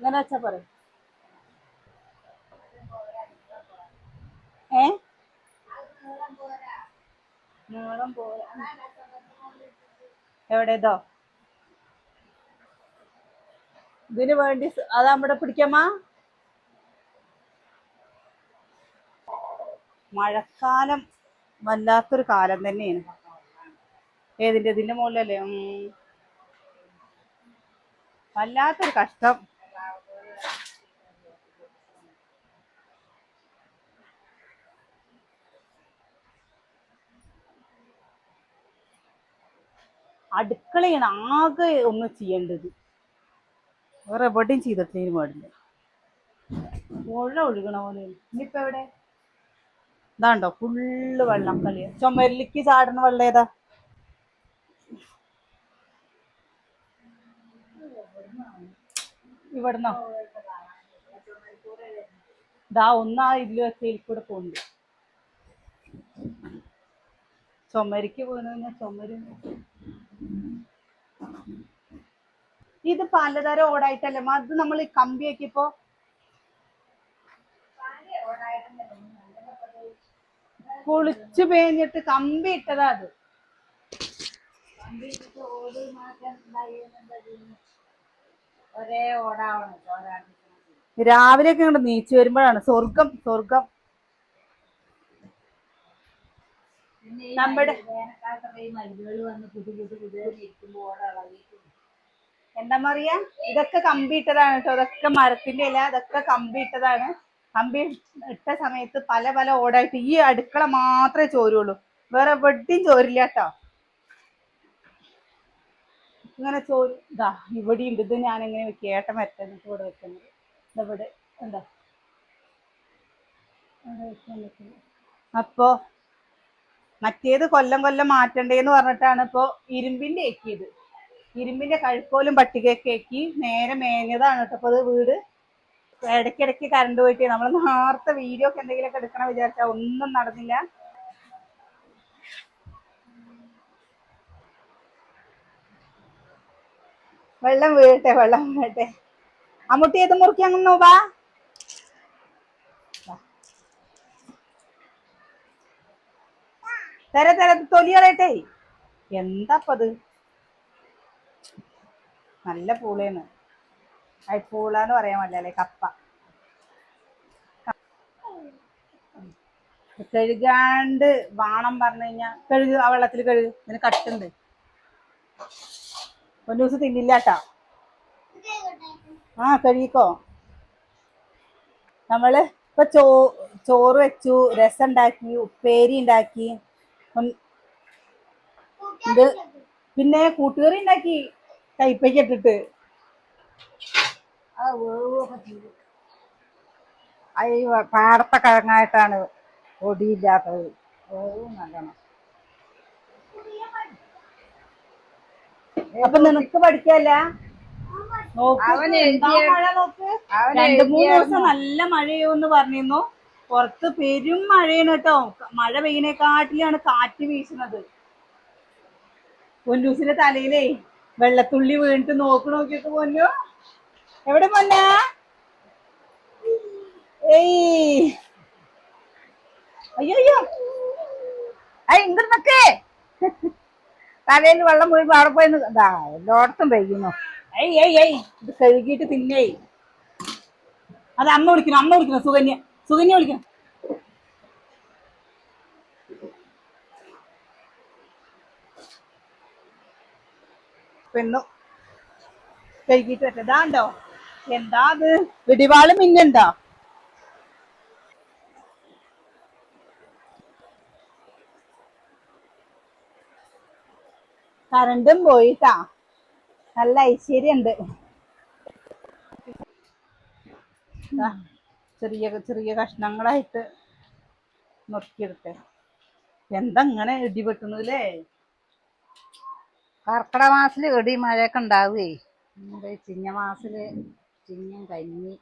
ഇങ്ങനെ വെച്ചാ പറയും ഏ? നീളം പോരാ. എവിടെ ഇതോ? ഇതിന് വേണ്ടി അതാ നമ്മുടെ പിടിക്കാമ മഴക്കാലം വല്ലാത്തൊരു കാലം തന്നെയാണ്. ഏതിന്റെ ഇതിന്റെ മുകളിലല്ലേ? വല്ലാത്തൊരു കഷ്ടം. അടുക്കളയാണ് ആകെ ഒന്ന് ചെയ്യേണ്ടത്. വേറെ എവിടെയും ചെയ്തിട്ടില്ല പാടില്ല. മുഴ ഒഴുകണ പോലെ. ഇനിയിപ്പോ എവിടെ? ഇതാണ്ടോ ഫുള്ള് വെള്ളം കളിയ ചുമരിലേക്ക് ചാടുന്ന വെള്ളം ഏതാ? ഇവിടുന്നോ? ഇതാ ഒന്നാ ഇല്ല കൂടെ പോകുന്നുണ്ട് ചുമരിക്ക് കഴിഞ്ഞാൽ ചുമര്. ഇത് പലതരം ഓടായിട്ടല്ലേ? അത് നമ്മൾ ഈ കമ്പി ആക്കിപ്പോ പൊളിച്ചു പേഞ്ഞിട്ട് കമ്പി ഇട്ടതാ അത്. ഒരേ ഒക്കെ ഇങ്ങോട്ട് നീച്ചു വരുമ്പോഴാണ്. സ്വർഗം സ്വർഗം പിന്നെ ഈ നമ്മുടെ വേനൽക്കാലത്തൊക്കെ ഈ മരുന്നുകൾ വന്ന് പുതു പുതു പുതിയ ഇരിക്കുമ്പോൾ ഓട ഇളകിയിട്ട് എന്താ പറയാ ഇതൊക്കെ കമ്പിയിട്ടതാണ് കേട്ടോ. ഇതൊക്കെ മരത്തിന്റെ ഇല ഇതൊക്കെ കമ്പിയിട്ടതാണ് കമ്പി ഇട്ട സമയത്ത് പല പല ഓടായിട്ട് ഈ അടുക്കള മാത്രമേ ചോരുള്ളൂ. വേറെ വെട്ടിയും ചോരില്ല കേട്ടോ. ഇങ്ങനെ ചോര് ഇതാ ഇവിടെ ഉണ്ട്. ഇത് ഞാൻ എങ്ങനെ വെക്കുക ഏട്ടൻ വരട്ടെ ഇവിടെ വെക്കുന്നത്. ഇതവിടെ എന്താ. അപ്പോ മറ്റേത് കൊല്ലം കൊല്ലം മാറ്റണ്ടേന്ന് പറഞ്ഞിട്ടാണ് ഇപ്പോ ഇരുമ്പിന്റെ ഏക്കിയത്. ഇരുമ്പിന്റെ കഴുക്കോലും പട്ടികയൊക്കെ ആക്കി നേരെ മേഞ്ഞതാണ് കേട്ടോ അപ്പൊ അത് വീട്. ഇടയ്ക്കിടയ്ക്ക് കറണ്ട് പോയിട്ട് നമ്മൾ നേരത്തെ വീഡിയോ ഒക്കെ എന്തെങ്കിലുമൊക്കെ എടുക്കണം വിചാരിച്ചാ ഒന്നും നടന്നില്ല. വെള്ളം വീഴട്ടെ വെള്ളം വീഴട്ടെ. അമ്മുട്ടി ഏത് മുറുക്കി അങ്ങ് നോവാ തര തര തൊലി കളയട്ടെ എന്താപ്പത്? നല്ല പൂളയാണ് പൂള പൂളാന്ന് പറയാൻ പറ്റില്ലേ കപ്പ. കഴുകാണ്ട് വാണം പറഞ്ഞു കഴിഞ്ഞാ കഴുകു ആ വെള്ളത്തിൽ കഴുകു ഇതിന് കട്ടുണ്ട്. ഒരു ദിവസം തിന്നില്ല ആ കഴുകിക്കോ. നമ്മൾ ഇപ്പൊ ചോ ചോറ് വെച്ചു രസം ഉണ്ടാക്കി ഉപ്പേരി ഉണ്ടാക്കി. ഇത് പിന്നെ കൂട്ടുകറി ഉണ്ടാക്കി കൈപ്പയ്ക്ക് ഇട്ടിട്ട്. പാടത്തെ കിഴങ്ങായിട്ടാണ് ഒടിയില്ലാത്തത് നല്ലോണം. അപ്പൊ നിനക്ക് പഠിക്കല്ല? നോക്ക്. രണ്ടു മൂന്ന്. ദിവസം നല്ല മഴയെന്ന് പറഞ്ഞിരുന്നു. പുറത്ത് പെരും മഴയാണ് കേട്ടോ. മഴ പെയ്യണേക്കാട്ടിലാണ് കാറ്റ് വീശുന്നത് പൊന്നൂസിന്റെ തലയിലേ വെള്ളത്തുള്ളി വീണിട്ട് നോക്ക് നോക്കിയിട്ട് പൊന്നു. എവിടെ പൊന്ന? അയ്യോ അയ്യോ ഇങ്ങോട്ടൊക്കെ തലയിൽ വെള്ളം വീഴുമ്പോ അവിടെ പോയി ഇതാ എല്ലായിടത്തും പെയ്യുന്നു. ഏയ് ഏയ് ഇത് കഴുകിയിട്ട് തിന്നേ. അത് അമ്മ വിളിക്കണം അമ്മ വിളിക്കണം സുകന്യ. സുകന്യ വിളിക്കാം. പെണ്ണു ഇതാണ്ടോ എന്താ അത്? ഇടിവാൾ മിന്നുണ്ടോ? കറണ്ടും പോയിട്ടാ. നല്ല ഐശ്വര്യണ്ട്. ദാ, ചെറിയ ചെറിയ കഷ്ണങ്ങളായിട്ട് നുറുക്കിയെടുത്തെ. എന്താ ഇങ്ങനെ ഇടിപെട്ടുന്നല്ലേ കർക്കിടക മാസത്തിൽ ഇടി മഴയൊക്കെ ഉണ്ടാവുകേ ചിങ്ങ മാസത്തിൽ ചിങ്ങം കഞ്ഞി.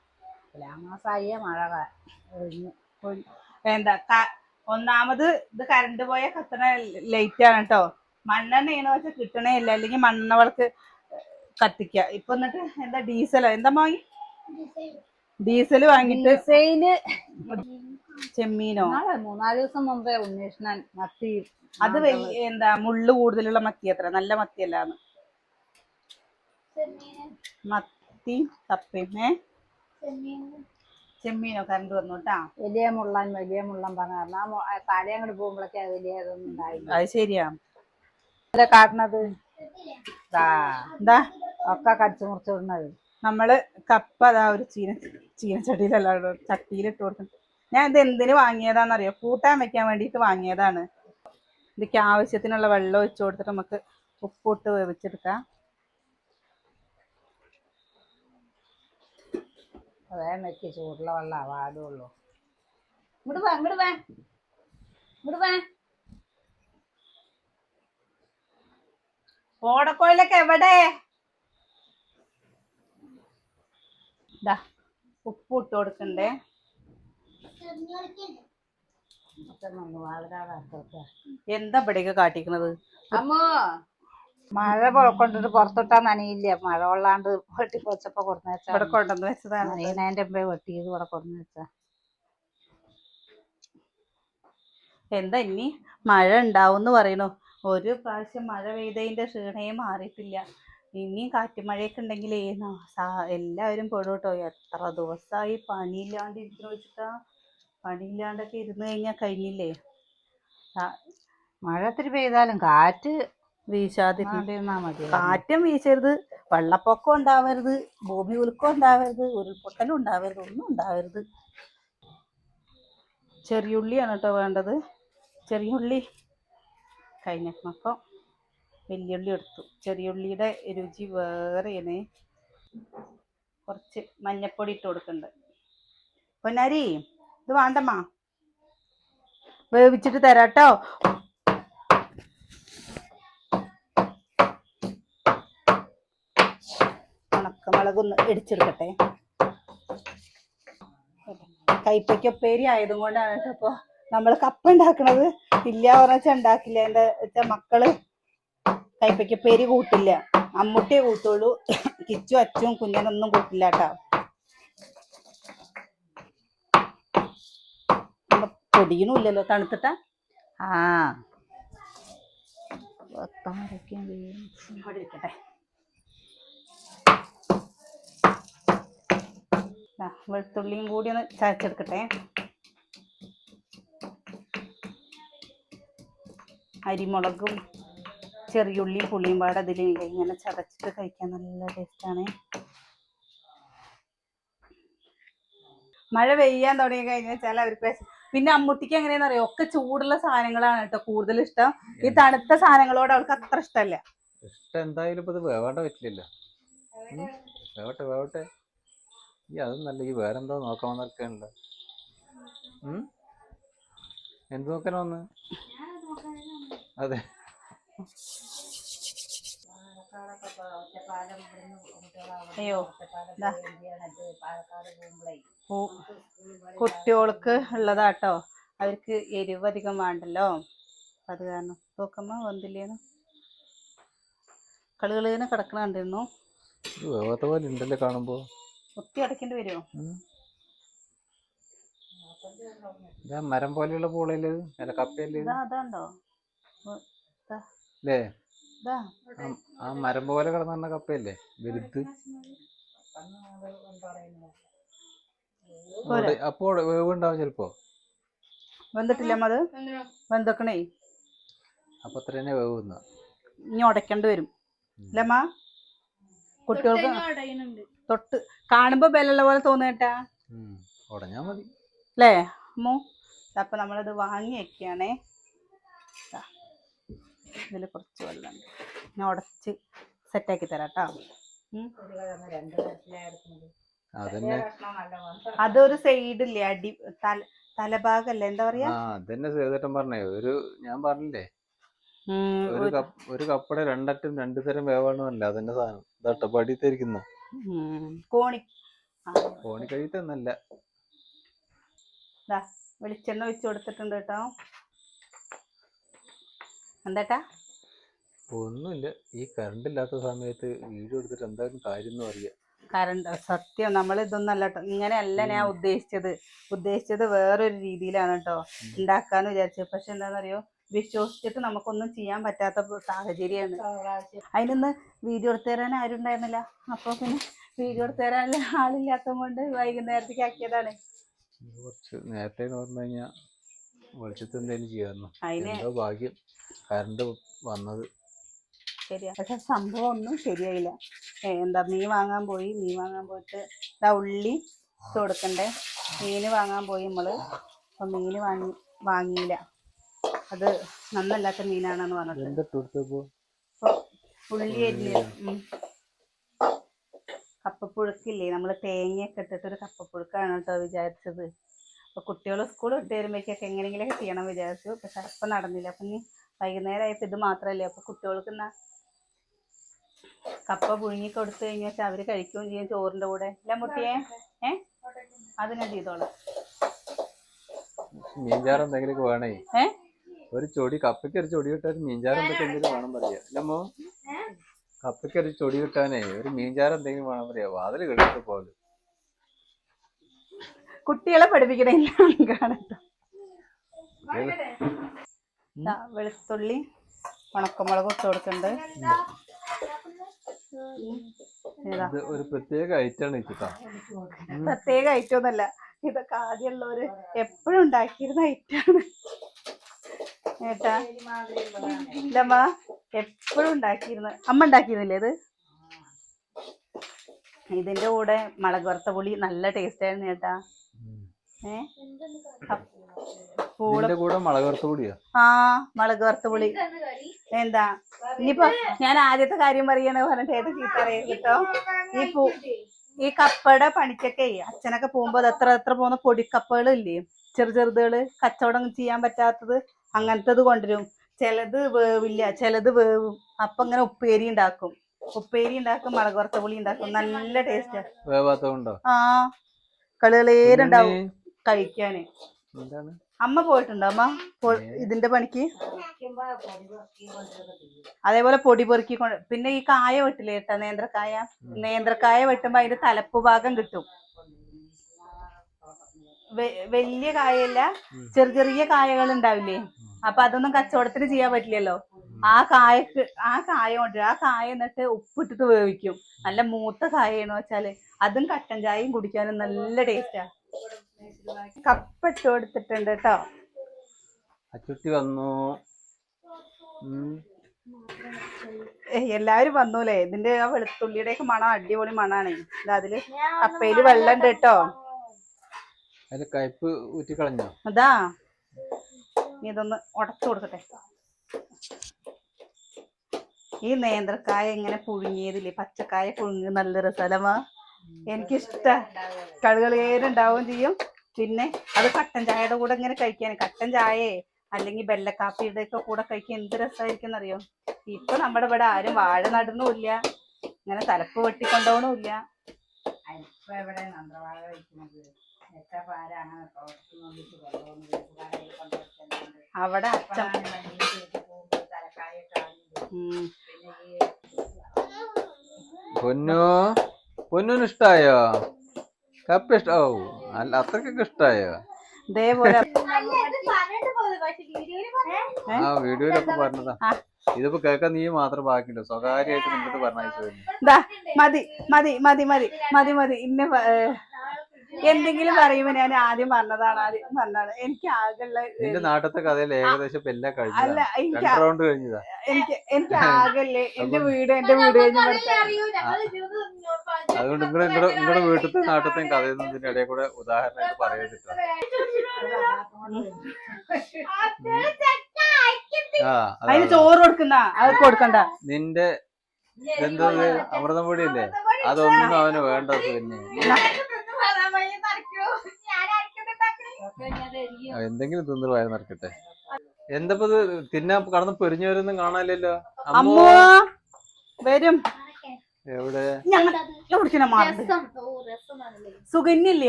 തുലാമാസായ മഴ ഒഴിഞ്ഞു. എന്താ ഒന്നാമത് ഇത് കറണ്ട് പോയ കത്തണ ലൈറ്റ് ആണ് കേട്ടോ ഇങ്ങനെ പക്ഷെ കിട്ടണേ ഇല്ല. അല്ലെങ്കിൽ മണ്ണെണ്ണ വിളക്ക് കത്തിക്ക. ഇപ്പൊ എന്നിട്ട് എന്താ ഡീസലോ? എന്താ വാങ്ങി ഡീസൽ വാങ്ങിട്ട് ചെമ്മീനോ? നാളെ മൂന്നാൽ ദിവസം മുമ്പേ ഉന്മേഷണൻ മത്തി അത് എന്താ മുള്ളു കൂടുതലുള്ള മത്തി അത്ര നല്ല മത്തിയല്ലാന്ന് മത്തി തപ്പിമേ ചെമ്മീനോ. കറണ്ട് വന്നു കേട്ടാ വലിയ മുള്ളൻ വലിയ മുള്ളൻ പറഞ്ഞു താഴെ കാലം അങ്ങോട്ട് പോകുമ്പോഴൊക്കെ വലിയ ഇതൊന്നും ഉണ്ടായില്ല. അത് ശരിയാ. കാട്ടണത്? എന്താ? ഒക്കെ കടിച്ചു മുറിച്ചിടുന്നത് നമ്മൾ കപ്പ അതാ ഒരു ചീന ചീനച്ചട്ടിയിലല്ല ചട്ടിയിലിട്ട് കൊടുക്കും ഞാൻ ഇത് എന്തിനു വാങ്ങിയതാണെന്നറിയോ കൂട്ടാൻ വെക്കാൻ വേണ്ടിയിട്ട് വാങ്ങിയതാണ്. ഇതിക്ക് ആവശ്യത്തിനുള്ള വെള്ളം ഒഴിച്ചു കൊടുത്തിട്ട് നമുക്ക് ഉപ്പിട്ട് വേവിച്ചെടുക്കാം. ചൂടുള്ള വെള്ളം ആവാടുള്ളൂ ഇങ്ങോട്ട് ഓടക്കോയിലൊക്കെ എവിടെ? ദാ ഉപ്പ് ഇട്ട് കൊടുക്കണ്ടേ എന്താ ഇവിടേക്ക് കാട്ടിക്കണത്? അമ്മോ. മഴ കൊണ്ടിട്ട് പുറത്തോട്ടാ നനയില്ല? മഴ കൊള്ളാണ്ട് വെട്ടി പൊച്ചപ്പോ കൊടുന്ന് വെച്ചാ ഇവിടെ കൊണ്ടുവന്ന് വെച്ചതാണ്. നനയണേന്റെ മുമ്പേ വെട്ടിയത് ഇവിടെ കൊടുന്നു വെച്ചാ. എന്താ ഇനി? മഴ ഉണ്ടാവും എന്ന് പറയണു. ഒരു പ്രാവശ്യം മഴ പെയ്തതിന്റെ ക്ഷീണേ മാറിയിട്ടില്ല. ഇനിയും കാറ്റുമഴയൊക്കെ ഉണ്ടെങ്കിൽ എല്ലാവരും പെടും കേട്ടോ എത്ര ദിവസമായി പണിയില്ലാണ്ട് ഇരിക്കണ വെച്ചിട്ടാ. പണിയില്ലാണ്ടൊക്കെ ഇരുന്ന് കഴിഞ്ഞാൽ കഴിഞ്ഞില്ലേ? മഴ ഒത്തിരി പെയ്താലും കാറ്റ് വീശാതിരുന്നാൽ മതി കാറ്റും വീശരുത്. വെള്ളപ്പൊക്കം ഉണ്ടാവരുത്. ഭൂമി ഉലുക്കം ഉണ്ടാവരുത്. ഉരുൾപൊട്ടലും ഉണ്ടാവരുത്. ഒന്നും ഉണ്ടാവരുത്. ചെറിയുള്ളിയാണ് കേട്ടോ വേണ്ടത്. ചെറിയുള്ളി. കഴിഞ്ഞപ്പം വലിയുള്ളി എടുത്തു. ചെറിയുള്ളിയുടെ രുചി വേറെയാണ്. കുറച്ച് മഞ്ഞപ്പൊടി ഇട്ട് കൊടുക്കുന്നുണ്ട്. പൊന്നാരി ഇത് വേണ്ടമ്മ. വേവിച്ചിട്ട് തരാട്ടോ. ഉണക്കമുളകൊന്ന് ഇടിച്ചെടുക്കട്ടെ. കൈപ്പയ്ക്ക് ഉപ്പേരി ആയതും കൊണ്ടാണ് കേട്ടോ ഇപ്പൊ നമ്മൾ കപ്പ ഉണ്ടാക്കണത്. ഇല്ല പറഞ്ഞാൽ ഉണ്ടാക്കില്ല. എന്റെ മക്കൾ കൈപ്പയ്ക്ക് പെരി കൂട്ടില്ല. അമ്മുട്ടിയെ കൂട്ടുള്ളൂ. കിച്ചു അച്ചും കുഞ്ഞനൊന്നും കൂട്ടില്ല കേട്ടോ. പൊടിയണില്ലല്ലോ തണുത്തിട്ടാ? ആ. ഇരിക്കട്ടെ. വെളുത്തുള്ളിയും കൂടി ഒന്ന് ചതച്ചെടുക്കട്ടെ. അരിമുളകും ചെറിയുള്ളിയും പുളിയും പാടെ അതിൽ ഇങ്ങനെ ചതച്ചിട്ട് കഴിക്കാൻ നല്ല ടേസ്റ്റാണ്. മഴ പെയ്യാൻ തുടങ്ങി കഴിഞ്ഞാൽ വെച്ചാൽ അവർക്ക് പിന്നെ അമ്മുട്ടിക്ക് എങ്ങനെയാന്ന് അറിയാം? ഒക്കെ ചൂടുള്ള സാധനങ്ങളാണ് കേട്ടോ കൂടുതൽ ഇഷ്ടം. ഈ തണുത്ത സാധനങ്ങളോട് അവൾക്ക് അത്ര ഇഷ്ടമല്ല ഇഷ്ടം എന്തായാലും ഇപ്പൊ ഇത് വേവേണ്ട പറ്റില്ലല്ലോ. വേവട്ടെ വേവട്ടെ. ഈ വേറെന്തോ നോക്കാമെന്നൊക്കെ ഉണ്ട്. എന്ത് നോക്കാനാ അതെ. അയ്യോ കുട്ടികൾക്ക് ഉള്ളതാട്ടോ. അവർക്ക് എരിവ് അധികം വേണ്ടല്ലോ. അത് കാരണം. നോക്കമ്മ വന്നില്ലേന്ന്? കളികളിങ്ങനെ കിടക്കണ കണ്ടിരുന്നു? ഇത് വേവാത്ത പോലെ ഉണ്ടല്ലോ കാണുമ്പോ? ഒത്തി അടക്കേണ്ടി വരുമോ മരം പോലെയുള്ള പൂളല്ലേ അല്ല കപ്പയല്ലേ അതാണ്ടോ? അല്ലേ ആ- മരം പോലെ കിടന്ന കപ്പയല്ലേ? വലുത്. അപ്പോൾ വേവുണ്ടാവും ചിലപ്പോ? വെന്തിട്ടില്ല അത്? വെന്തക്കണേ? അപ്പൊ അത്ര തന്നെ വേവുന്ന. ഇനി ഉടയ്ക്കേണ്ടി വരും. അല്ലമ്മ കുട്ടികൾക്ക് തൊട്ട് കാണുമ്പോ ബലുള്ള പോലെ തോന്നേട്ടാ ഉടഞ്ഞാ മതി. അല്ലേ അമ്മു? അപ്പൊ നമ്മളിത് വാങ്ങി വെക്കുകയാണേ ഇതിൽ കുറച്ച് വെള്ളം. ഞാൻ ഉടച്ച് സെറ്റാക്കി തരാം കേട്ടോ അതൊരു സൈഡില്ലേ അടി തല തലഭാഗല്ലേ? എന്താ പറയാ? അതന്നെ സേതേട്ടൻ പറഞ്ഞേ. ഒരു ഞാൻ പറഞ്ഞില്ലേ? ഒരു കപ്പ് ഒരു കപ്പടെ രണ്ടറ്റം രണ്ടു തരം വേവാണെന്നല്ല അതന്നെ സാധനം. ഇതാട്ടോ കോണി. കോണി ദാ വെളിച്ചെണ്ണ വെച്ച് കൊടുത്തിട്ടുണ്ട് കേട്ടോ. എന്താട്ടാ? ഒന്നുമില്ല. ഈ കറണ്ട് ഇല്ലാത്ത സമയത്ത് വീഡിയോ എടുത്തിട്ട് എന്തായാലും കാര്യം എന്ന് പറയാ കറണ്ട് സത്യം. നമ്മൾ ഇതൊന്നല്ല കേട്ടോ ഇങ്ങനെയല്ല ഞാൻ ഉദ്ദേശിച്ചത്. ഉദ്ദേശിച്ചത് വേറൊരു രീതിയിലാണ് കേട്ടോ ഉണ്ടാക്കാന്ന് വിചാരിച്ചത് പക്ഷെ എന്താണെന്നറിയോ വിശ്വസിച്ചിട്ട് നമുക്കൊന്നും ചെയ്യാൻ പറ്റാത്ത സാഹചര്യമാണ്. അതിനൊന്ന് വീഡിയോ എടുത്തു തരാൻ ആരും ഉണ്ടായിരുന്നില്ല അപ്പോൾ പിന്നെ വീഡിയോ എടുത്തു തരാൻ ആളില്ലാത്തത് കൊണ്ട് വൈകുന്നേരത്തേക്ക് ആക്കിയതാണ്. കുറച്ച് നേരത്തെ പറഞ്ഞു കഴിഞ്ഞാൽ വെളിച്ചത്ത് എന്തെങ്കിലും ചെയ്യാമായിരുന്നു. അതിന് ഭാഗ്യം. കറണ്ട് വന്നത്. ശരിയാ. പക്ഷെ സംഭവം ഒന്നും ശരിയായില്ല. എന്താ മീൻ വാങ്ങാൻ പോയി. മീൻ വാങ്ങാൻ പോയിട്ട് ഇതാ ഉള്ളി ഇട്ട് കൊടുക്കണ്ടേ. മീന് വാങ്ങാൻ പോയി നമ്മൾ അപ്പൊ മീന് വാങ്ങി വാങ്ങിയില്ല. അത് നന്നല്ലാത്ത മീനാണെന്ന് പറഞ്ഞിട്ട്. ഉള്ളി അരിഞ്ഞ്. കപ്പപ്പുഴുക്കില്ലേ? നമ്മൾ തേങ്ങയൊക്കെ ഇട്ടിട്ട് ഒരു കപ്പപ്പുഴുക്കാണ് കേട്ടോ വിചാരിച്ചത്. അപ്പൊ കുട്ടികൾ സ്കൂൾ വിട്ട് വരുമ്പോഴേക്കൊക്കെ എങ്ങനെയെങ്കിലൊക്കെ ചെയ്യണം വിചാരിച്ചു. പക്ഷെ അപ്പം നടന്നില്ല. അപ്പൊ ഇനി വൈകുന്നേരം ആയപ്പോ ഇത് മാത്രല്ലേ? അപ്പോൾ കുട്ടികൾക്ക് എന്നാ? കപ്പ പുഴുങ്ങി കൊടുത്തു കഴിഞ്ഞാൽ വെച്ചാൽ അവർ കഴിക്കുകയും ചെയ്യും ചോറിന്റെ കൂടെ. അല്ല മുട്ടിയെ? ഏ? അത് ഞാൻ ചെയ്തോളാം. മീൻചാറ് വേണേ. ഏ? ഒരു ചൊടി കപ്പയ്ക്ക് ഒരു ചൊടി കിട്ടാൻ മീൻചാറ് എന്തെങ്കിലും വേണം പറയാ. അല്ലമ്മോ കപ്പയ്ക്ക് ഒരു ചൊടി കിട്ടാനേ ഒരു മീൻചാറ് എന്തെങ്കിലും വേണം പറയാ. വാതിൽ കിട്ടിട്ട് പോലെ കുട്ടികളെ പഠിപ്പിക്കണേ കാണട്ടോ. വെളുത്തുള്ളി ഉണക്കമുളക് ഇട്ട് കൊടുക്കുന്നുണ്ട്. ഇത്. ഒരു പ്രത്യേക ഐറ്റാണ് പ്രത്യേക ഐറ്റം ഒന്നല്ല. ഇതൊക്കെ ആദ്യമുള്ളവര് എപ്പോഴും ഉണ്ടാക്കിയിരുന്ന ഐറ്റാണ് ഏട്ടാ ഇല്ലമ്മ എപ്പോഴും ഉണ്ടാക്കിയിരുന്ന അമ്മ ഉണ്ടാക്കിയിരുന്നില്ലേ ഇത്? ഇതിന്റെ കൂടെ മുളക് വറുത്ത പുളി നല്ല ടേസ്റ്റ് ആയിരുന്നു ചേട്ടാ ഏ? പൂള ഇതിന്റെ കൂടെ മുളക് വറുത്ത കൂടിയാ ആ മുളക് വറുത്ത പുളി എന്താ? ഇനിയിപ്പോ ഞാൻ ആദ്യത്തെ കാര്യം പറയണ പറഞ്ഞിട്ട് ഏത് ചീത്ത കേട്ടോ? ഈ പൂ ഈ കപ്പയുടെ പണിക്കൊക്കെ അച്ഛനൊക്കെ പോകുമ്പോ അത് എത്ര എത്ര പോകുന്ന പൊടിക്കപ്പകൾ ഇല്ലേ ചെറു ചെറുതുകൾ കച്ചവടം ചെയ്യാൻ പറ്റാത്തത് അങ്ങനത്തത് കൊണ്ടുവരും. ചിലത് വേവില്ല ചിലത് വേവും. അപ്പൊ ഇങ്ങനെ ഉപ്പേരി ഉണ്ടാക്കും. ഉപ്പേരി ഉണ്ടാക്കും മുളക് വറുത്ത പുളി ഉണ്ടാക്കും. നല്ല ടേസ്റ്റാ. വേവാത്തതുണ്ടോ ആ കളികളേരുണ്ടാവും കഴിക്കാന്. എന്താണ്? അമ്മ പോയിട്ടുണ്ടോ? അമ്മ ഇതിന്റെ പണിക്ക്? അതേപോലെ പൊടി പെറുക്കി കൊണ്ട് പിന്നെ ഈ കായ വെട്ടില്ലേ കേട്ടോ നേന്ത്രക്കായ? നേന്ത്രക്കായ വെട്ടുമ്പോ അതിന്റെ തലപ്പ് ഭാഗം കിട്ടും. വലിയ കായല്ല ചെറിയ ചെറിയ കായകൾ ഉണ്ടാവില്ലേ? അപ്പൊ അതൊന്നും കച്ചവടത്തിന് ചെയ്യാൻ പറ്റില്ലല്ലോ. ആ കായക്ക് ആ കായ കൊണ്ട് ആ കായ എന്നിട്ട് ഉപ്പിട്ടിട്ട് വേവിക്കും. നല്ല മൂത്ത കായാണ് വെച്ചാൽ അതും കട്ടൻ ചായയും കുടിക്കാനും നല്ല ടേസ്റ്റാ. കപ്പ ഇട്ട് കൊടുത്തിട്ടുണ്ട് കേട്ടോ അച്ചുട്ടി വന്നു. എല്ലാവരും വന്നൂലേ? ഇതിന്റെ ആ വെളുത്തുള്ളിയുടെ ഒക്കെ മണം അടിപൊളി മണാണ്. ഇത് അതിൽ കപ്പയിൽ വെള്ളം ഉണ്ട് കേട്ടോ കയ്പ് ഊറ്റിക്കളഞ്ഞോ അതാ. നീ ഇതൊന്ന് ഉടച്ചു കൊടുക്കട്ടെ. ഈ നേന്ത്രക്കായ ഇങ്ങനെ പുഴുങ്ങിയതില്ലേ? പച്ചക്കായ പുഴുങ്ങി നല്ല രസലമാ എനിക്കിഷ്ട കളുകളേരുണ്ടാവുകയും ചെയ്യും. പിന്നെ അത് കട്ടൻ ചായയുടെ കൂടെ ഇങ്ങനെ കഴിക്കാൻ കട്ടൻ ചായയെ അല്ലെങ്കിൽ ബെല്ലക്കാപ്പിയുടെ ഒക്കെ കൂടെ കഴിക്കാൻ എന്ത് രസമായിരിക്കും എന്നറിയോ? ഇപ്പൊ നമ്മുടെ ഇവിടെ ആരും വാഴ നടന്നുമില്ല. ഇങ്ങനെ തലപ്പ് വെട്ടിക്കൊണ്ടോണമില്ല. ഇപ്പൊ എവിടെ അവിടെ അച്ഛൻ. പിന്നെ? പൊന്നിന് ഇഷ്ടായോ? കപ്പ ഇഷ്ട ഓ അല്ല അത്രക്കൊക്കെ ഇഷ്ടായോ? ഇതേപോലെ ആ വീഡിയോയിലൊക്കെ പറഞ്ഞതാ. ഇതിപ്പോ കേൾക്കാൻ നീ മാത്രം ബാക്കിയുള്ളൂ സ്വകാര്യമായിട്ട് നിന്നിട്ട് പറഞ്ഞയച്ചു മതി മതി മതി മതി മതി മതി. ഇന്ന എന്തെങ്കിലും പറയുമ്പോ ഞാൻ ആദ്യം പറഞ്ഞതാണ് ആദ്യം പറഞ്ഞതാണ്. എനിക്ക് ആകെയുള്ള എന്റെ നാട്ടിലത്തെ കഥയിൽ ഏകദേശം എല്ലാം കഴിഞ്ഞു അല്ല എനിക്ക് റൗണ്ട് കഴിഞ്ഞതാ. എനിക്ക് എനിക്ക് ആകല്ലേ എന്റെ വീട് എന്റെ വീട് കഴിഞ്ഞ് അതുകൊണ്ട് നിങ്ങളുടെ നിങ്ങളുടെ നിങ്ങളുടെ വീട്ടിലത്തെ നാട്ടിലത്തെ കഥയൊന്നും ഇതിന്റെ ഇടയിൽ കൂടെ ഉദാഹരണമായിട്ട് പറയരുതിട്ടോ ആ അതിന്. ചോറ് കൊടുക്കുന്ന അത് കൊടുക്കണ്ട. നിന്റെ എന്തത് അമൃതം പൊടിയില്ലേ? അതൊന്നും അവന് വേണ്ട പിന്നെ. എന്തെങ്കിലും തിന്നു വയറ് നിറക്കട്ടെ. എന്തപ്പോ ഇത് തിന്നാ കടന്ന് പെരിഞ്ഞവരൊന്നും കാണാനില്ലല്ലോ? അമ്മോ. അമ്മോ വരും. എവിടെ?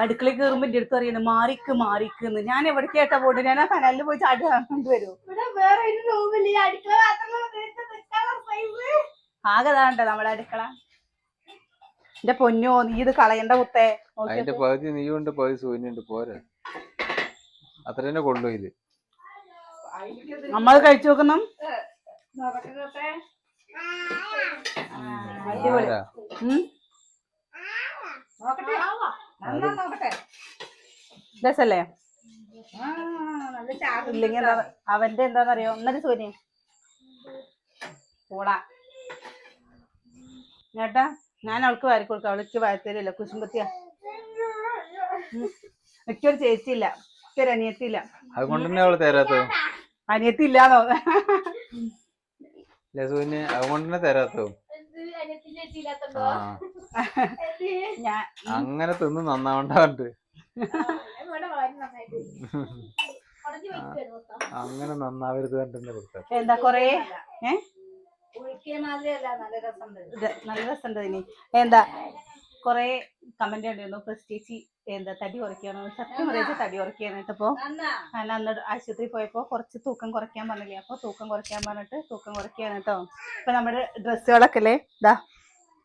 അടുക്കള കയറുമ്പോ എന്റെ അടുത്ത് അറിയണം മാറിക്ക് മാറിക്ക് ഞാൻ എവിടെ കേട്ട പോട്ട് ഞാൻ ആ കനാലിൽ പോയി ചാടി കൊണ്ടുവരും ആകെ താണ്ട നമ്മളെ അടുക്കള. എന്റെ പൊന്നോ നീ ഇത് കളയണ്ട കുത്തേ അതിന്റെ പകുതി നീയുണ്ട് പകുതി സൂര്യനുണ്ട് പോരെ. അത്ര തന്നെ കൊള്ളു ഇത്. നമ്മൾ കഴിച്ചു നോക്കണം രസല്ലേ? ആ, നല്ല ചാകും ഇല്ലെങ്കിൽ എന്താ അവന്റെ എന്താന്നറിയോ? ഒന്നര സൂര്യ. കൂടാ. ചേട്ടാ ഞാൻ അവൾക്ക് വാരി കൊടുക്കാം. അവൾക്ക് വാരത്തരില്ല കുശുമ്പത്തിയാ. മിക്കൊരു എനിക്കൊരു ചേച്ചിയില്ല. എനിക്കൊരു അനിയത്തിയില്ല. അത് കൊണ്ട് തന്നെ അവൾ തരാത്തോ തന്നെ ഞാൻ അങ്ങനെ തിന്ന് നന്നാവണ്ടാണ്ട് അങ്ങനെ നന്നാവരുത് കണ്ടെന്നെ കൊടുത്താ എന്താ കൊറേ? ഏ? നല്ല രസമുണ്ട്. ഇനി എന്താ കൊറേ കമന്റ് ഉണ്ടായിരുന്നു പ്രസ്റ്റേജി എന്താ തടി കുറയ്ക്കാണോ സത്യം പറയുന്നത് തടി കുറയ്ക്കാനായിട്ടപ്പോ ഞാൻ അന്ന് ആശുപത്രി പോയപ്പോ കുറച്ച് തൂക്കം കുറയ്ക്കാൻ പറഞ്ഞില്ലേ? അപ്പൊ തൂക്കം കുറയ്ക്കാൻ പറഞ്ഞിട്ട് തൂക്കം കുറയ്ക്കാണ് കേട്ടോ. ഇപ്പൊ നമ്മുടെ ഡ്രസ്സുകളൊക്കെ അല്ലേ? ഇതാ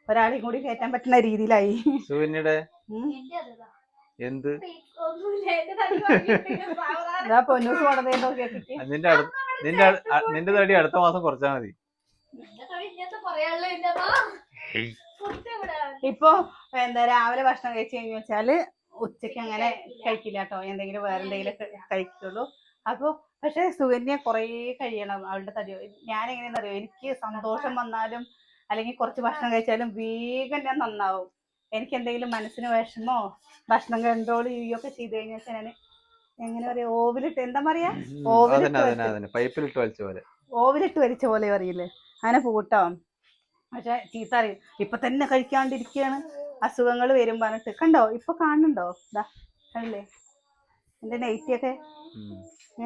ഒരാളെയും കൂടി കയറ്റാൻ പറ്റുന്ന രീതിയിലായി. സൂര്യയുടെ ഉം. എന്ത്? പൊന്നൂസ് നിന്റെ നിന്റെ നിന്റെ തടി അടുത്ത മാസം കുറച്ചാ മതി. ഇപ്പൊ എന്താ രാവിലെ ഭക്ഷണം കഴിച്ചു കഴിഞ്ഞു വെച്ചാൽ ഉച്ചയ്ക്ക് അങ്ങനെ കഴിക്കില്ല കേട്ടോ. എന്തെങ്കിലും വേറെ എന്തെങ്കിലും കഴിക്കുള്ളൂ. അപ്പൊ പക്ഷെ സുകന്യ കുറേ കഴിയണം അവളുടെ തടി. ഞാൻ എങ്ങനെയാണെന്ന് അറിയോ എനിക്ക് സന്തോഷം വന്നാലും അല്ലെങ്കിൽ കുറച്ച് ഭക്ഷണം കഴിച്ചാലും വേഗം ഞാൻ നന്നാവും. എനിക്ക് എന്തെങ്കിലും മനസ്സിന് വിഷമോ ഭക്ഷണം കൺട്രോൾ ചെയ്യുകയൊക്കെ ചെയ്ത് കഴിഞ്ഞാൽ ഞാൻ എങ്ങനെ പറയാ ഓവിലിട്ട് എന്താ പറയാ? ഓവിലിട്ട് വലിച്ച പോലെ. ഓവിലിട്ട് വലിച്ച പോലെ പറയില്ലേ? അങ്ങനെ പൂട്ടോ പക്ഷെ ചീത്ത അറിയും ഇപ്പൊ തന്നെ കഴിക്കാണ്ടിരിക്കുകയാണ് അസുഖങ്ങൾ വരും പറഞ്ഞിട്ട്. കണ്ടോ? ഇപ്പൊ കാണുന്നുണ്ടോ? ഇതാ കണ്ടില്ലേ? എന്റെ നൈറ്റിയൊക്കെ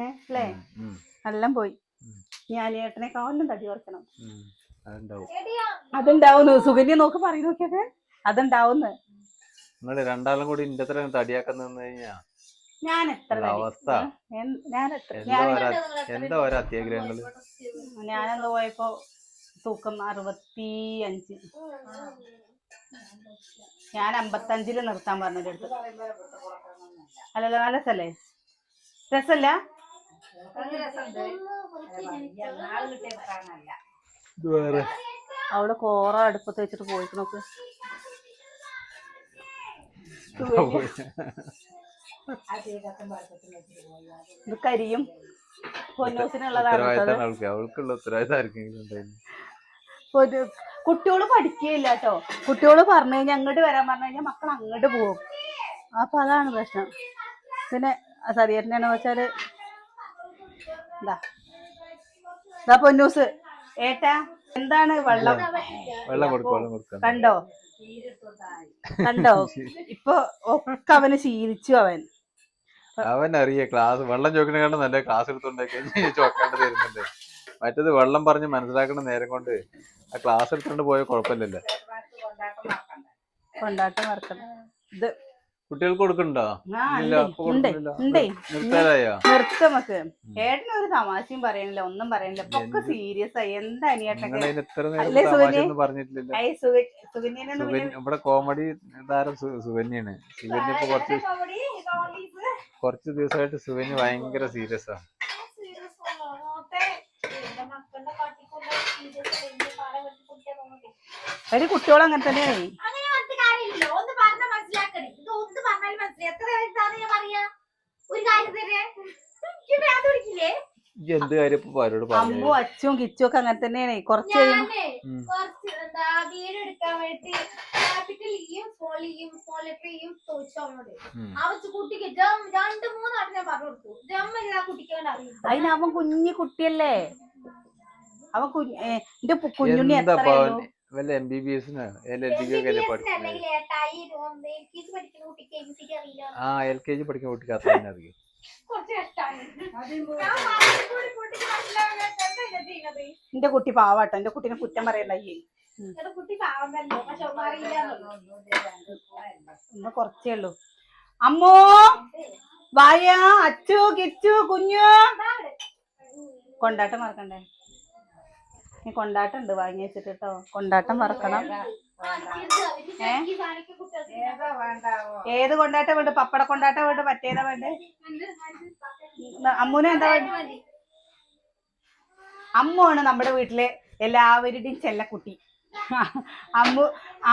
ഏഹ് അല്ലേ? എല്ലാം പോയി. ഞാൻ ഏട്ടനെ കാലിലും തടി. അതുണ്ടാവും അതുണ്ടാവുന്നു. സുഗന്യ നോക്ക് പറയും നോക്കിയത് അതുണ്ടാവുന്നു. നിങ്ങൾ രണ്ടാളും കൂടി ഇന്റെ അത്ര തടിയാക്കാൻ നിന്ന് കഴിഞ്ഞാ? ഞാൻ എത്ര അവസ്ഥ. ഞാൻ എത്ര എന്താ ഓരോ അത്യാഗ്രഹങ്ങൾ. ഞാനെന്താ പോയപ്പോ തൂക്കം അറുപത്തി അഞ്ച് ഞാൻ അമ്പത്തഞ്ചിൽ നിർത്താൻ പറഞ്ഞത് അടുത്ത് അല്ലല്ലോ നല്ല രസല്ലേ? രസല്ല? ഇത് വേറെ. അവൾ കോറ അടുപ്പത്ത് വെച്ചിട്ട് പോയിക്കണൊക്കെ. ഇത് കരിയും അവൾക്കുള്ള ഉത്തരവാദിത്തം ഒരു കുട്ടികൾ പഠിക്കുകയില്ല കേട്ടോ. കുട്ടികൾ പറഞ്ഞു കഴിഞ്ഞാൽ അങ്ങോട്ട് വരാൻ പറഞ്ഞു കഴിഞ്ഞാൽ മക്കൾ അങ്ങോട്ട് പോകും. അപ്പൊ അതാണ് പ്രശ്നം. പിന്നെ സതിയേട്ടനാണെന്ന് വെച്ചാൽ എന്താ ഇതാ പൊന്നൂസ്. ഏട്ടാ എന്താണ് വെള്ളം? വെള്ളം കൊടുക്കും കണ്ടോ? കണ്ടോ? ഇപ്പൊ ഒക്കെ അവന് ശീലിച്ചു അവൻ. അവൻ അറിയ ക്ലാസ് വെള്ളം ചോദിക്കണേക്കാളും നല്ല ക്ലാസ് എടുത്തോണ്ടൊക്കെ ചോക്കാണ്ട് തരുന്നുണ്ട്. മറ്റത് വെള്ളം പറഞ്ഞ് മനസ്സിലാക്കണ നേരം കൊണ്ട് ആ ക്ലാസ് എടുത്തോണ്ട് പോയ കുഴപ്പമില്ലല്ലോ. കൊണ്ടാട്ടം മറക്കണം ഇത് കുട്ടികൾക്ക് കൊടുക്കണ്ടോ? നിർത്തമക്ക് ഏട്ടന് ഒരു തമാശയും പറയണില്ല ഒന്നും പറയണില്ല. ഒക്കെ സീരിയസ് ആയി. എന്താ ഇവിടെ കോമഡി താരം സുകന്യാണ്. സുകന്യ ഇപ്പൊ കുറച്ച് കുറച്ച് ദിവസമായിട്ട് സുകന്യ ഭയങ്കര സീരിയസ് ആണ് ഒരു കുട്ടികളങ്ങനെ തന്നെയാണ് അങ്ങനെ പറഞ്ഞിട്ട് കാര്യമില്ലല്ലോ ഒന്ന് പറഞ്ഞാൽ മനസ്സിലാക്കണേ ഇത് മനസ്സിലായി? എത്ര ഞാൻ പറയാ? ഒരു പിടിക്കില്ലേ? എന്ത് കാര്യം ഇപ്പൊ അവരോട് പറഞ്ഞു? അമ്മും അച്ചും കിച്ചും ഒക്കെ അങ്ങനെ തന്നെയാണ്. കുറച്ച് കഴിയുമ്പോ ഞാനേ കുറച്ച് എന്താ വീട് എടുക്കാൻ വേണ്ടി ചോദിച്ചു അവനോട്. അവച്ച് കുട്ടിക്ക് ജം രണ്ട് ഞാൻ പറഞ്ഞു കൊടുത്തു. ജമ്മ ആ കുട്ടിക്ക് അവൻ അറിയില്ല. അതിന് അവൻ കുഞ്ഞു കുട്ടിയല്ലേ? അവൻ കുഞ്ഞ് എന്റെ കുഞ്ഞുണ്ണി എന്താ വല്ല M B B S L L D ഒക്കെ ആ എൽ കെ ജി പഠിക്കുന്ന കുട്ടിക്ക് അത്ര തന്നെ അറിയും. എന്റെ കുട്ടി പാവാട്ടോ എന്റെ കുട്ടീനെ കുറ്റം പറയണ്ടായി ഇന്ന് കുറച്ചേ ഉള്ളൂ. അമ്മോ വായ അച്ചു കിച്ചു കുഞ്ഞു. കൊണ്ടാട്ടം മറക്കണ്ടേ? നീ കൊണ്ടാട്ടം ഉണ്ട് വാങ്ങി വെച്ചിട്ട് കേട്ടോ കൊണ്ടാട്ടം മറക്കണം. ഏതാ? കൊണ്ടാട്ടം വേണ്ട? പപ്പട കൊണ്ടാട്ടം വേണ്ട? മറ്റേതാ വേണ്ട? അമ്മൂന എന്താ വേണ്ട? നമ്മുടെ വീട്ടിലെ എല്ലാവരുടെയും ചെല്ലക്കുട്ടി. അമ്മു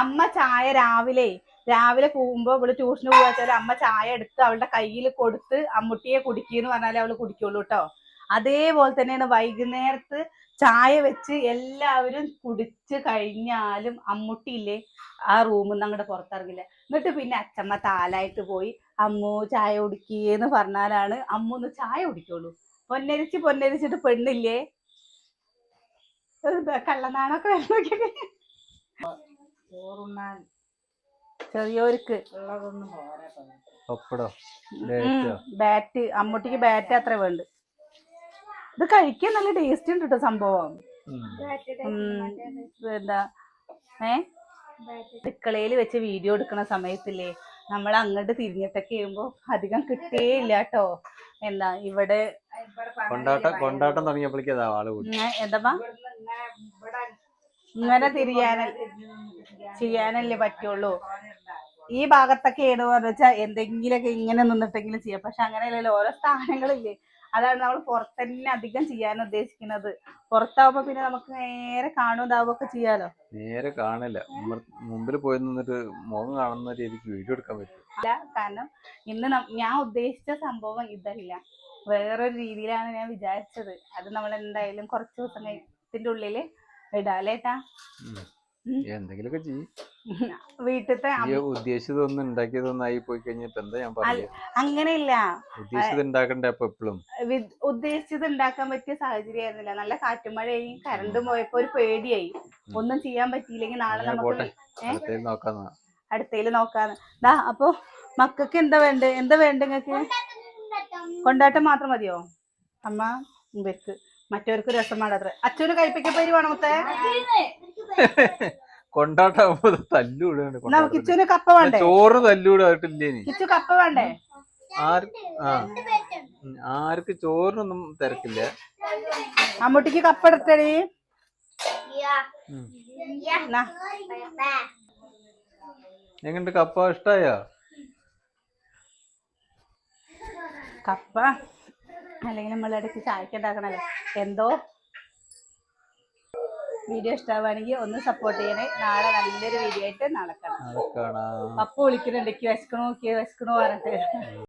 അമ്മ ചായ രാവിലെ രാവിലെ പോകുമ്പോ ഇവൾ ട്യൂഷന് പോവാച്ചാൽ അമ്മ ചായ എടുത്ത് അവളുടെ കയ്യിൽ കൊടുത്ത് അമ്മുട്ടിയെ കുടിക്കുന്നു പറഞ്ഞാലേ അവൾ കുടിക്കുള്ളൂ കേട്ടോ അതേപോലെ തന്നെയാണ് വൈകുന്നേരത്ത് ചായ വെച്ച് എല്ലാവരും കുടിച്ച് കഴിഞ്ഞാലും അമ്മുട്ടിയില്ലേ ആ റൂമിൽ നിന്ന് അങ്ങോട്ട് പുറത്തിറങ്ങില്ല. എന്നിട്ട് പിന്നെ അച്ചമ്മ താലായിട്ട് പോയി അമ്മു ചായ കുടിക്കുകയെന്ന് പറഞ്ഞാലാണ് അമ്മു ഒന്ന് ചായ കുടിക്കുള്ളൂ. പൊന്നരിച്ച് പൊന്നരിച്ചിട്ട് പെണ്ണില്ലേ? കള്ളനാണൊക്കെ ചോറുണ്ണാൻ ചെറിയോർക്ക് ഉള്ളതൊന്നും പോരാ പെണ്ണെ. ബാറ്റ് അമ്മൂട്ടിക്ക് ബാറ്റ് അത്ര വേണ്ട. ഇത് കഴിക്കാൻ നല്ല ടേസ്റ്റ് ഉണ്ട് കേട്ടോ സംഭവം എന്താ ഏ? അടുക്കളയിൽ വെച്ച് വീഡിയോ എടുക്കുന്ന സമയത്തില്ലേ നമ്മൾ അങ്ങോട്ട് തിരിഞ്ഞിട്ടൊക്കെ ചെയ്യുമ്പോ അധികം കിട്ടേ ഇല്ല കേട്ടോ എന്താ ഇവിടെ കൊണ്ടാട്ടം തുടങ്ങിയപ്പോഴേക്കും എന്താ ഇങ്ങനെ തിരിയാന ചെയ്യാനല്ലേ പറ്റുള്ളൂ. ഈ ഭാഗത്തൊക്കെ പറഞ്ഞു വെച്ചാൽ എന്തെങ്കിലുമൊക്കെ ഇങ്ങനെ നിന്നിട്ടെങ്കിലും ചെയ്യാം. പക്ഷെ അങ്ങനെയല്ലല്ലോ ഓരോ സ്ഥാനങ്ങളില്ലേ അതാണ് നമ്മൾ പുറത്തന്നെ അധികം ചെയ്യാൻ ഉദ്ദേശിക്കുന്നത്. പുറത്താവുമ്പോ പിന്നെ നമുക്ക് നേരെ കാണും ഒക്കെ ചെയ്യാലോ? നേരെ കാണില്ല. മുമ്പിൽ പോയി നിന്നിട്ട് മുഖം കാണുന്ന രീതിക്ക് വീഡിയോ എടുക്കാൻ പറ്റും. അല്ല കാരണം ഇന്ന് ഞാൻ ഉദ്ദേശിച്ച സംഭവം ഇതല്ല. വേറൊരു രീതിയിലാണ് ഞാൻ വിചാരിച്ചത്. അത് നമ്മൾ എന്തായാലും കുറച്ച് ദിവസം ഇതിന്റെ ഉള്ളിൽ ഇടാലേട്ടാ. എന്തെങ്കിലുമൊക്കെ ചെയ്യും. വീട്ടിലത്തെ ഉദ്ദേശിച്ചതൊന്നും ഉണ്ടാക്കിയതൊന്നും ആയി പോയി കഴിഞ്ഞപ്പോ എന്താ ഞാൻ പറഞ്ഞു അങ്ങനെയില്ല. ഉദ്ദേശിച്ചത് ഉണ്ടാക്കണ്ടേ അപ്പൊ എപ്പോഴും ഉദ്ദേശിച്ചത് ഉണ്ടാക്കാൻ പറ്റിയ സാഹചര്യമായിരുന്നില്ല. നല്ല കാറ്റും മഴയായി കറണ്ടും പോയപ്പോ ഒരു പേടിയായി. ഒന്നും ചെയ്യാൻ പറ്റിയില്ലെങ്കിൽ നാളെ നമുക്ക് ഏ? അടുത്തേൽ നോക്കാന്ന്. ദാ അപ്പൊ മക്കൾക്ക് എന്താ വേണ്ടേ? എന്താ വേണ്ട നിങ്ങക്ക് കൊണ്ടാട്ടം മാത്രം മതിയോ? അമ്മ ഇവർക്ക്. മറ്റവർക്ക് രസം വേണ്ടത്ര അച്ഛന് കഴിപ്പിക്കപ്പേരി വേണം മുത്തേ? കൊണ്ടാട്ട എന്നാ കിച്ചുവിന് കപ്പ വേണ്ടേ? ചോറ് തല്ലൂടായിട്ടില്ലേനി കിച്ചു കപ്പ വേണ്ടേ? ആർക്ക് ചോറിനൊന്നും തിരക്കില്ല. അമ്മൂട്ടിക്ക് കപ്പ എടുത്തടി. എങ്ങണ്ട് കപ്പ ഇഷ്ടായോ? കപ്പ അല്ലെങ്കിൽ നമ്മൾ ഇടയ്ക്ക് ചായക്ക് ഉണ്ടാക്കണല്ലോ എന്തോ വീഡിയോ ഇഷ്ടമാവുകയാണെങ്കിൽ ഒന്ന് സപ്പോർട്ട് ചെയ്യണേ. നാളെ നല്ലൊരു വീഡിയോ ആയിട്ട് നടക്കണം അപ്പൊ പപ്പ വിളിക്കുന്നുണ്ട് വിശക്കണോ നോക്കിയ വിശക്കണോ പറഞ്ഞിട്ട്.